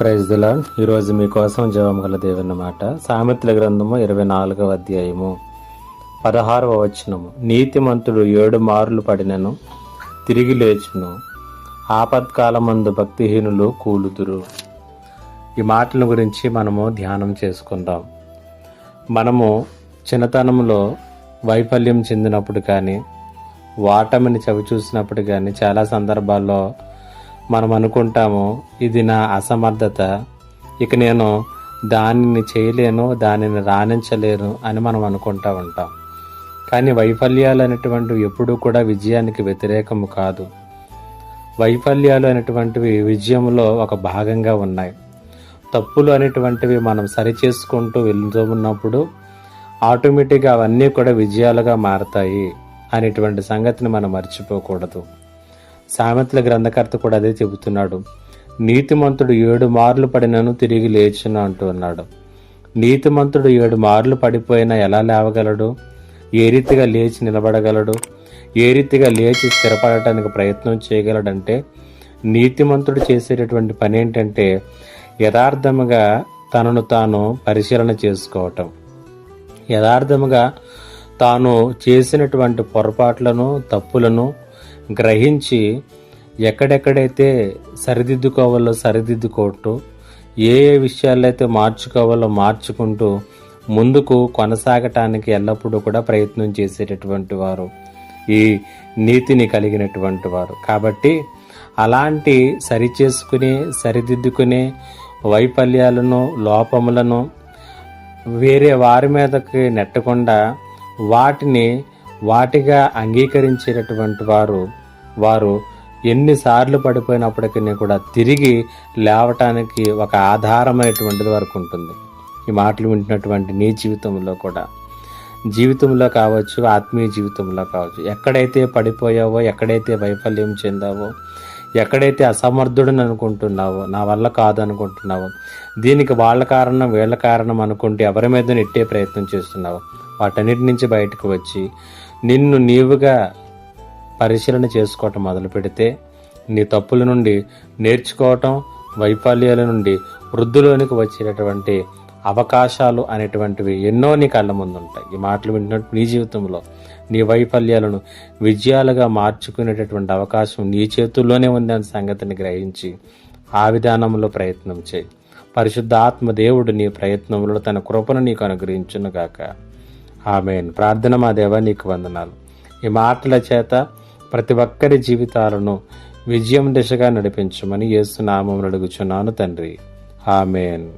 Praise దిలా ఈరోజు మీకోసం జీవం గల దేవుని మాట. సామెతల గ్రంథము ఇరవై నాలుగవ అధ్యాయము. పదహారవ వచనము. నీతిమంతుడు ఏడు మారులు పడినను తిరిగి లేచును. ఆపత్కాలమందు భక్తిహీనులు కూలుదురు. ఈ మాటల గురించి మనము ధ్యానం చేసుకుందాం. మనము చిన్నతనంలో వైఫల్యం చెందినప్పుడు కానీ వాటమిని చవి చూసినప్పుడు కానీ చాలా సందర్భాల్లో మనం అనుకుంటాము ఇది నా అసమర్థత. ఇక నేను దానిని చేయలేను దానిని రాణించలేను అని మనం అనుకుంటా ఉంటాం. కానీ వైఫల్యాలు అనేటువంటివి ఎప్పుడూ కూడా విజయానికి వ్యతిరేకము కాదు. వైఫల్యాలు అనేటువంటివి విజయంలో ఒక భాగంగా ఉన్నాయి. తప్పులు అనేటువంటివి మనం సరిచేసుకుంటూ వెళ్తూ ఉన్నప్పుడు ఆటోమేటిక్గా అవన్నీ కూడా విజయాలుగా మారతాయి అనేటువంటి సంగతిని మనం మర్చిపోకూడదు. సామెతల గ్రంథకర్త కూడా అదే చెబుతున్నాడు. నీతిమంతుడు ఏడు మార్లు పడినను తిరిగి లేచును అంటూ ఉన్నాడు నీతిమంతుడు ఏడు మార్లు పడిపోయినా ఎలా లేవగలడు? ఏ రీతిగా లేచి నిలబడగలడు? ఏ రీతిగా లేచి స్థిరపడటానికి ప్రయత్నం చేయగలడంటే నీతిమంతుడు చేసేటటువంటి పని ఏంటంటే యథార్థముగా తనను తాను పరిశీలన చేసుకోవటం. యథార్థముగా తాను చేసినటువంటి పొరపాట్లను తప్పులను గ్రహించి ఎక్కడెక్కడైతే సరిదిద్దుకోవాలో సరిదిద్దుకోవటం ఏ ఏ విషయాలైతే మార్చుకోవాలో మార్చుకుంటూ ముందుకు కొనసాగటానికి ఎల్లప్పుడూ కూడా ప్రయత్నం చేసేటటువంటి వారు ఈ నీతిని కలిగినటువంటి వారు. కాబట్టి అలాంటి సరిచేసుకునే సరిదిద్దుకునే వైఫల్యాలను లోపములను వేరే వారి మీదకి నెట్టకుండా వాటిని వాటిగా అంగీకరించేటటువంటి వారు వారు ఎన్నిసార్లు పడిపోయినప్పటికీ కూడా తిరిగి లేవటానికి ఒక ఆధారమైనటువంటిది వరకు ఉంటుంది. ఈ మాటలు వింటున్నటువంటి నీ జీవితంలో కూడా. జీవితంలో కావచ్చు ఆత్మీయ జీవితంలో కావచ్చు ఎక్కడైతే పడిపోయావో ఎక్కడైతే వైఫల్యం చెందావో ఎక్కడైతే అసమర్థుడని అనుకుంటున్నావో నా వల్ల కాదు అనుకుంటున్నావో దీనికి వాళ్ళ కారణం వీళ్ళ కారణం అనుకుంటే ఎవరి మీద నెట్టే ప్రయత్నం చేస్తున్నావు వాటన్నిటి నుంచి బయటకు వచ్చి నిన్ను నీవుగా పరిశీలన చేసుకోవటం మొదలు పెడితే నీ తప్పుల నుండి నేర్చుకోవటం వైఫల్యాల నుండి వృద్ధిలోనికి వచ్చేటటువంటి అవకాశాలు అనేటువంటివి ఎన్నో నీ కళ్ళ ముందు ఉంటాయి ఈ మాటలు వింటున్నట్టు నీ జీవితంలో నీ వైఫల్యాలను విజయాలుగా మార్చుకునేటటువంటి అవకాశం నీ చేతుల్లోనే ఉంది అనే సంగతిని గ్రహించి ఆ విధానంలో ప్రయత్నం చేయి. పరిశుద్ధ ఆత్మ దేవుడు నీ ప్రయత్నంలో తన కృపను నీకు అనుగ్రహించును గాక ఆమెన్. ప్రార్థన మా దేవ నీకు వందనాలు. ఈ మాటల చేత ప్రతి ఒక్కరి జీవితాలను విజయం దిశగా నడిపించమని యేసు అడుగుచున్నాను తండ్రి. ఆమెన్.